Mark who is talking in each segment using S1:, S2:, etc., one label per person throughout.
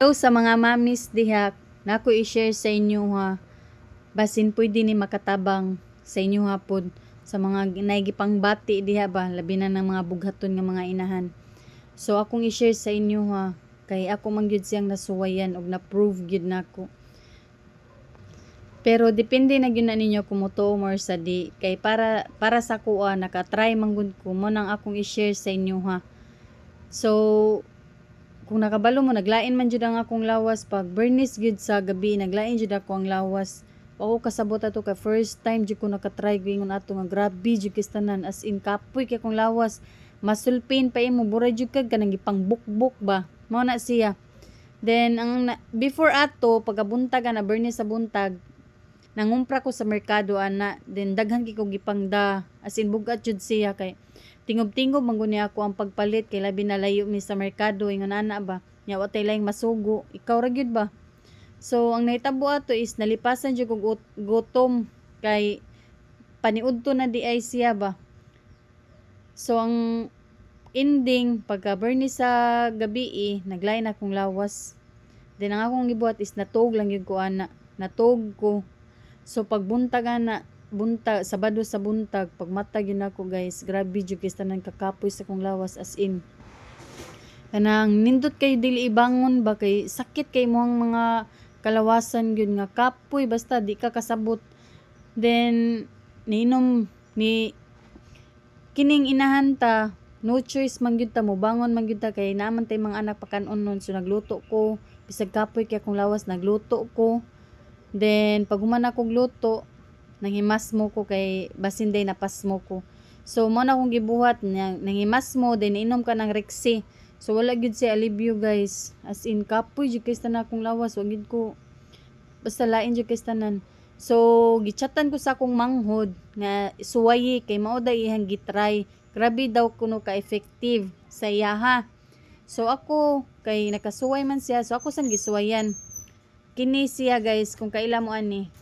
S1: Hello sa mga mamis diha, nako i-share sa inyo ha. Basin pwede ni makatabang sa inyo ha pod sa mga naigipang bati diha ba labi na ng mga bughaton nga mga inahan. So akong i-share sa inyo ha kay ako man gyud siyang nasuwayan og na-prove gyud nako. Pero depende na gyud na ninyo kung moto or sa di kay para para sa kuha naka-try man ko mo nang akong i-share sa inyo ha. So kung nakabalo mo naglain man jud ang akong lawas. Pag burnish gyud sa gabi naglain jud ako ang lawas. Ako kasabot ato ka first time jud ko nakatry gingon ato nga grabe jud kay tanan as in kapoy kay akong lawas. Masulpin pa imo buray jud kag kanang gipang bukbuk ba? Mao na siya. Then ang before ato pagabuntag na burnish sa buntag nangumpra ko sa merkado ana. Then daghan kay ko gipangda. As in bugat jud siya kay tingob-tingob man guni ako ang pagpalit kay labi na layo mi sa merkado ingon ana ba? Nya wa tay laing masugo. Ikaw ra gyud ba? So ang nahitabo ato is nalipasan jud kog ut- gutom kay paniudto na di ay siya ba? So ang ending pagka burni sa gabi eh, naglain akong lawas. Then ang akong gibuhat is natog lang yun ko ana. Natog ko so pagbuntag ana buntag sabado sa buntag pagmatag yun ako guys grabe jud kay tanan kakapoy sa kong lawas as in. Kanang nindot kay dili ibangon ba kay sakit kay mo ang mga kalawasan gyud nga kapoy basta di ka kasabot. Then niinom ni kining inahanta no choice man gyud ta mo bangon man gyud ta kay naman tay mga anak pakanon nun so nagluto ko bisag kapoy kay akong lawas nagluto ko then pag human akong luto nanghimas mo ko kay basin day napas mo ko. So mo na akong gibuhat nang- nanghimas mo then inom ka ng Rexy. So wala gyud si alibyo guys. As in kapoy jud kay tanan akong lawas. Wa gyud ko basta lain jud kay tanan so gichatan ko sa akong manghod nga suwayi kay mao da ihang gitry. Grabe daw kuno ka effective sa iyaha so ako kay nakasuway man siya. So ako sang gisuwayan kini siya guys kung kaila mo ani.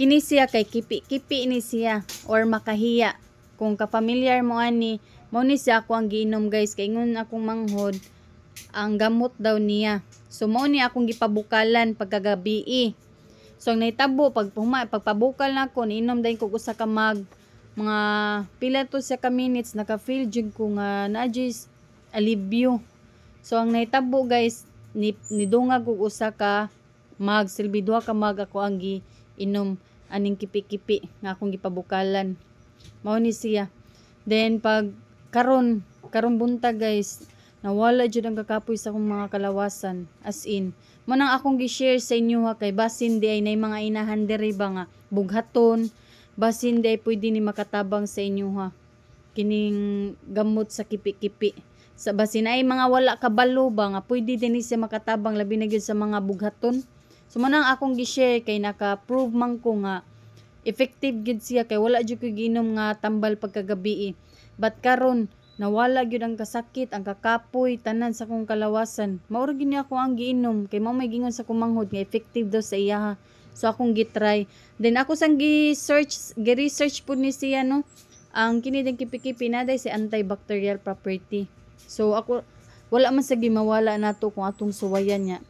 S1: Kini siya kay kipi-kipi ni siya or makahiya. Kung ka-familiar mo ani mao ni siya ako ang giinom guys kay ingon akong manghod ang gamot daw niya. So mao ni akong gipabukalan pagkagabi eh. so ang naitabo pag puma, pagpabukal na ako niinom dayon ko usa ka mag mga pila to sa ka minutes naka feel jud ko nga naajis alibyo. So ang naitabo guys ni nidungag ko usa ka mag silbi duha ka mag ako ang gi inom aning kipi-kipi nga akong gipabukalan. Mao ni siya. Then pag karon karon buntag guys nawala jud ang kakapoy sa akong mga kalawasan. As in mo nang akong gi-share sa inyo ha kay basin di ay nay mga inahan diri ba nga bughaton. Basin di ay pwede ni makatabang sa inyo ha kining gamot sa kipi-kipi. Sa basin ay mga wala kabalo ba nga pwede din siya makatabang labi na gyud sa mga bughaton So manang akong gi-share kay naka-prove man ko nga effective gid siya kay wala jud ko ginom nga tambal pagkagabi. eh. But karon nawala gyud ang kasakit, ang kakapoy, tanan sa kong kalawasan. Maura gyud niya ako ang giinom kay mao may gingon sa kumanghod nga effective daw sa iya. So akong gitry. Then ako sang gi-search, gi-research pud ni siya no. Ang kini din kipi-kipi na si antibacterial property. So ako wala man sa gimawala nato kung atong suwayan niya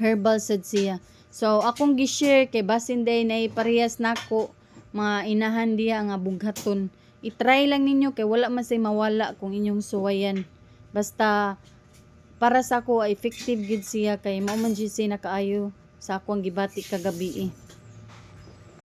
S1: herbal sad siya. So akong gi-share kay basin day na parehas nako mga inahan diya nga bughaton. I-try lang ninyo kay wala man say mawala kung inyong suwayan. Basta para sa ako effective gid siya kay mao man siya nakaayo sa akong gibati kagabi eh.